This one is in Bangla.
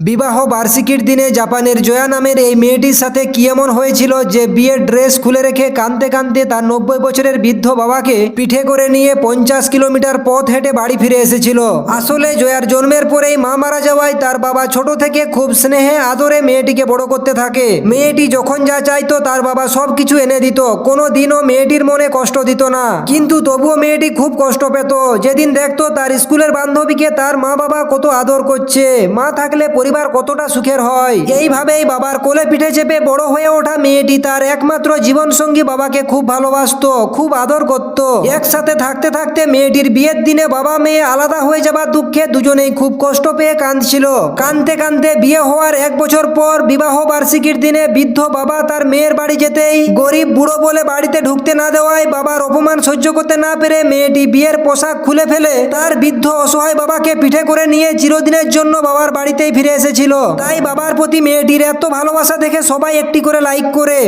বিবাহ বার্ষিকীর দিনে জাপানের জয়া নামের এই মেয়েটির সাথে কি এমন হয়েছিল যে বিয়ের ড্রেস খুলে রেখে কাঁদতে কাঁদতে তার নব্বই বছরের বৃদ্ধ বাবাকে পিঠে করে নিয়ে পঞ্চাশ কিলোমিটার পথ হেঁটে বাড়ি ফিরে এসেছিল? আসলে জয়ার জন্মের পরেই মা মারা যাওয়ায় তার বাবা ছোট থেকে খুব স্নেহে, আদরে মেয়েটিকে বড় করতে থাকে। মেয়েটি যখন যা চাইতো তার বাবা সব কিছু এনে দিত। কোনো দিনও মেয়েটির মনে কষ্ট দিত না। কিন্তু তবুও মেয়েটি খুব কষ্ট পেত। যেদিন দেখতো তার স্কুলের বান্ধবীকে তার মা বাবা কত আদর করছে। মা থাকলে পরিবার কতটা সুখের হয়। এইভাবেই বাবার কোলে পিঠে চেপে বড় হয়ে ওঠা মেয়েটি তার একমাত্র জীবন সঙ্গী বাবাকে খুব ভালোবাসতো, খুব আদর করত। একসাথে থাকতে থাকতে মেয়েটির বিয়ের দিনে বাবা মেয়ে আলাদা হয়ে যাবার দুঃখে দুজনেই খুব কষ্ট পেয়ে কাঁদছিল। কাঁদতে কাঁদতে বিয়ে হওয়ার এক বছর পর বিবাহ বার্ষিকীর দিনে বৃদ্ধ বাবা তার মেয়ের বাড়ি যেতেই গরিব বুড়ো বলে বাড়িতে ঢুকতে না দেওয়ায় বাবার অপমান সহ্য করতে না পেরে মেয়েটি বিয়ের পোশাক খুলে ফেলে তার বৃদ্ধ অসহায় বাবাকে পিঠে করে নিয়ে চিরদিনের জন্য বাবার বাড়িতেই ফিরে এসেছিল। তাই বাবার প্রতি মেয়েটির এত ভালোবাসা দেখে সবাই একটি করে লাইক করে।